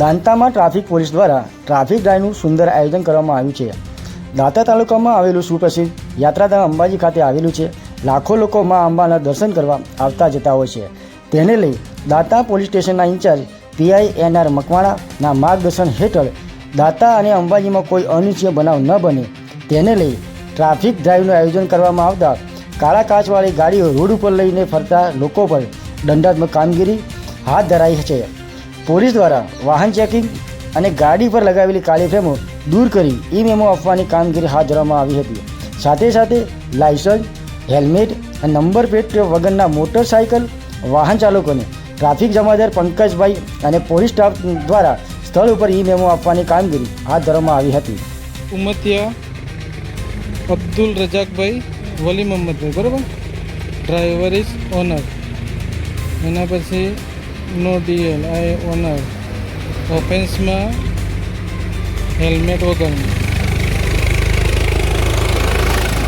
દાંતામાં traffic police દ્વારા traffic ડ્રાઈવનું સુંદર આયોજન કરવામાં આવ્યું છે. દાંતા તાલુકામાં આવેલું સુપ્રસિદ્ધ યાત્રાધામ અંબાજી ખાતે આવેલું છે. લાખો લોકો મા અંબાના દર્શન કરવા આવતા જતા હોય છે. તેને લઈ દાંતા પોલીસ સ્ટેશનના ઇન્ચાર્જ પીઆઈ એન આર મકવાણાના માર્ગદર્શન હેઠળ દાંતા અને અંબાજીમાં કોઈ અનિચ્છીય બનાવ ન બને. તેને લઈ ટ્રાફિક ડ્રાઈવનું આયોજન કરવામાં આવતા કાળા કાચવાળી ગાડીઓ રોડ ઉપર લઈને ફરતા લોકો પર દંડાત્મક કામગીરી હાથ ધરાઈ છે. પોલીસ દ્વારા વાહન ચેકિંગ અને ગાડી પર લગાવેલી કાળી ફ્રેમો દૂર કરી ઈ મેમો આપવાની કામગીરી હાથ ધરવામાં આવી હતી. સાથે સાથે લાયસન્સ, હેલ્મેટ અને નંબર પ્લેટ વગરના મોટરસાયકલ વાહન ચાલકોને ટ્રાફિક જમાદાર પંકજભાઈ અને પોલીસ સ્ટાફ દ્વારા સ્થળ ઉપર ઈ મેમો આપવાની કામગીરી હાથ ધરવામાં આવી હતી. ઉમતિયા અબ્દુલ રજાકભાઈ વલી મોહમ્મદભાઈ, બરાબર? ડ્રાઈવર ઇઝ ઓનર એના પછી નો ડીએલ આઈ ઓનર ઓફેન્સમાં હેલ્મેટ વગરનું.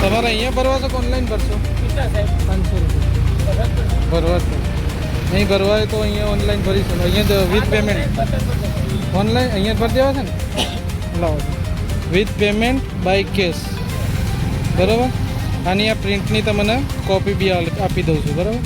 તમારે અહીંયા ભરવા છો કે ઓનલાઈન ભરશો? પાંચસો રૂપિયા. ભરવા છો નહીં ભરવા હોય તો અહીંયા ઓનલાઈન ભરી શકો. અહીંયા વિથ પેમેન્ટ ઓનલાઈન અહીંયા ભરી દેવા છે ને? લાવો વિથ પેમેન્ટ બાય કેશ બરાબર? આની આ પ્રિન્ટની તમને કોપી બી આપી દઉં છું. બરાબર?